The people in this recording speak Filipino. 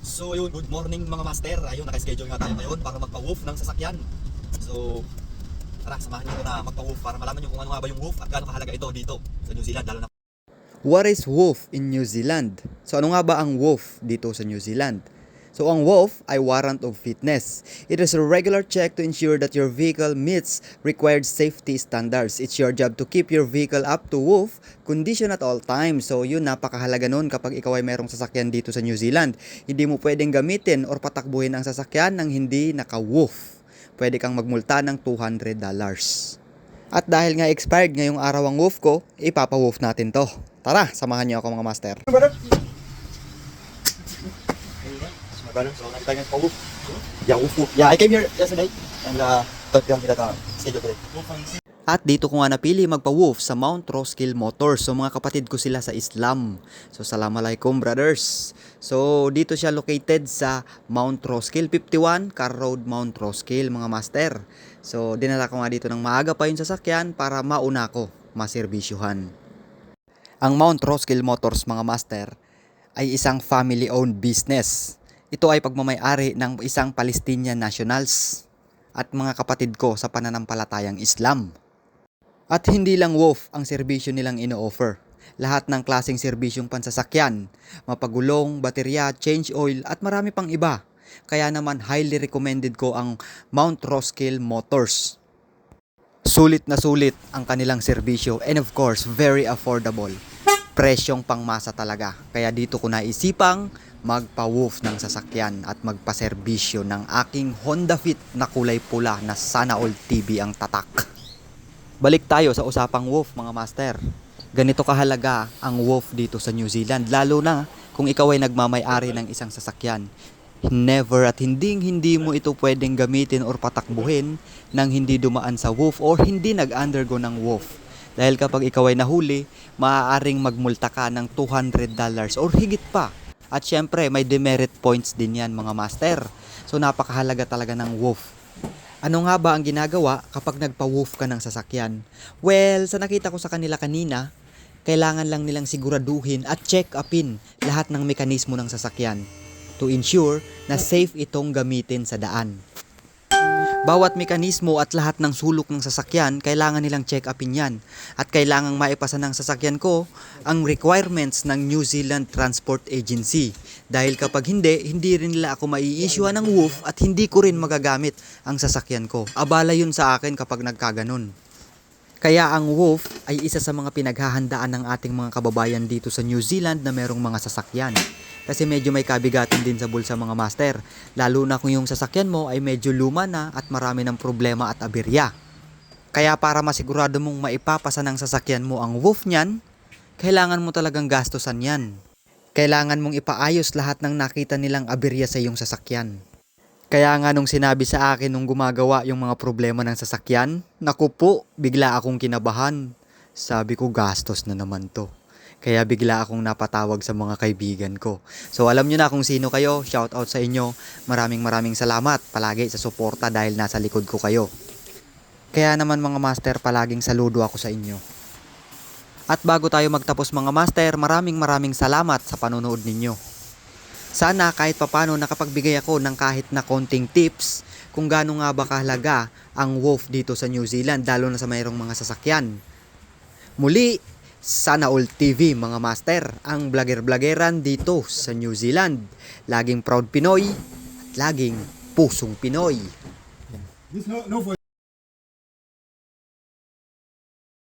So yun, good morning mga master. Ayun, naka-schedule nga tayo ngayon para magpa-woof ng sasakyan. So, tara, samahan niyo na magpa-woof para malaman niyo kung ano nga ba yung woof at gaano kahalaga ito dito sa New Zealand, lalo na What is WOF in New Zealand? So ano nga ba ang WOF dito sa New Zealand? So ang WOF ay warrant of fitness. It is a regular check to ensure that your vehicle meets required safety standards. It's your job to keep your vehicle up to WOF condition at all times. So yun napakahalaga nun kapag ikaw ay mayroong sasakyan dito sa New Zealand. Hindi mo pwedeng gamitin or patakbuhin ang sasakyan ng hindi naka-WOF. Pwede kang magmulta ng $200. At dahil nga expired ngayong araw ang WOF ko, ipapa-WOF natin to. Tara, samahan niyo ako mga master. Brother, so nakita niyo pa-woof. Yeah, woof. Yeah, I came here yesterday and uh, thought lang kita ta schedule today. At dito ko nga napili magpa-WOF sa Mount Roskill Motors. So mga kapatid ko sila sa Islam. So salamalaikum brothers. So dito siya located sa Mount Roskill 51 Car Road Mount Roskill mga master. So dinala ko nga dito ng maaga pa yung sasakyan para mauna ko maserbisyuhan. Ang Mount Roskill Motors mga master ay isang family-owned business. Ito ay pagmamayari ng isang Palestinian nationals at mga kapatid ko sa pananampalatayang Islam. At hindi lang WOF ang serbisyo nilang ino-offer. Lahat ng klaseng serbisyong pansasakyan, mapagulong, baterya, change oil at marami pang iba. Kaya naman highly recommended ko ang Mount Roskill Motors. Sulit na sulit ang kanilang serbisyo and of course very affordable. Presyong pangmasa talaga. Kaya dito ko naisipang magpa-woof ng sasakyan at magpaserbisyo ng aking Honda Fit na kulay pula na sana all TV ang tatak. Balik tayo sa usapang woof mga master. Ganito kahalaga ang woof dito sa New Zealand lalo na kung ikaw ay nagmamay-ari ng isang sasakyan. Never at hindi hindi mo ito pwedeng gamitin or patakbuhin nang hindi dumaan sa woof or hindi nag-undergo ng woof. Dahil kapag ikaw ay nahuli, maaaring magmulta ka ng $200 or higit pa. At syempre, may demerit points din yan mga master. So napakahalaga talaga ng woof. Ano nga ba ang ginagawa kapag nagpa-woof ka ng sasakyan? Well, sa nakita ko sa kanila kanina, kailangan lang nilang siguraduhin at check upin lahat ng mekanismo ng sasakyan to ensure na safe itong gamitin sa daan. Bawat mekanismo at lahat ng sulok ng sasakyan, kailangan nilang check upin yan. At kailangang maipasa ng sasakyan ko ang requirements ng New Zealand Transport Agency. Dahil kapag hindi, hindi rin nila ako mai-issuean ng WOOF at hindi ko rin magagamit ang sasakyan ko. Abala yun sa akin kapag nagkaganon. Kaya ang WOOF ay isa sa mga pinaghahandaan ng ating mga kababayan dito sa New Zealand na merong mga sasakyan. Kasi medyo may kabigatan din sa bulsa mga master. Lalo na kung yung sasakyan mo ay medyo luma na at marami ng problema at aberya. Kaya para masigurado mong maipapasa ng sasakyan mo ang WOOF niyan, kailangan mo talagang gastusan yan. Kailangan mong ipaayos lahat ng nakita nilang aberya sa iyong sasakyan. Kaya nga nung sinabi sa akin nung gumagawa yung mga problema ng sasakyan, naku po, bigla akong kinabahan. Sabi ko gastos na naman to. Kaya bigla akong napatawag sa mga kaibigan ko. So alam nyo na kung sino kayo, shout out sa inyo. Maraming maraming salamat palagi sa suporta dahil nasa likod ko kayo. Kaya naman mga master, palaging saludo ako sa inyo. At bago tayo magtapos mga master, maraming maraming salamat sa panonood ninyo. Sana kahit papano nakapagbigay ako ng kahit na konting tips kung gaano nga ba kahalaga ang wolf dito sa New Zealand lalo na sa mayroong mga sasakyan. Muli, sana all TV mga master, ang vlogger-vloggeran dito sa New Zealand. Laging proud Pinoy at laging pusong Pinoy. This no, no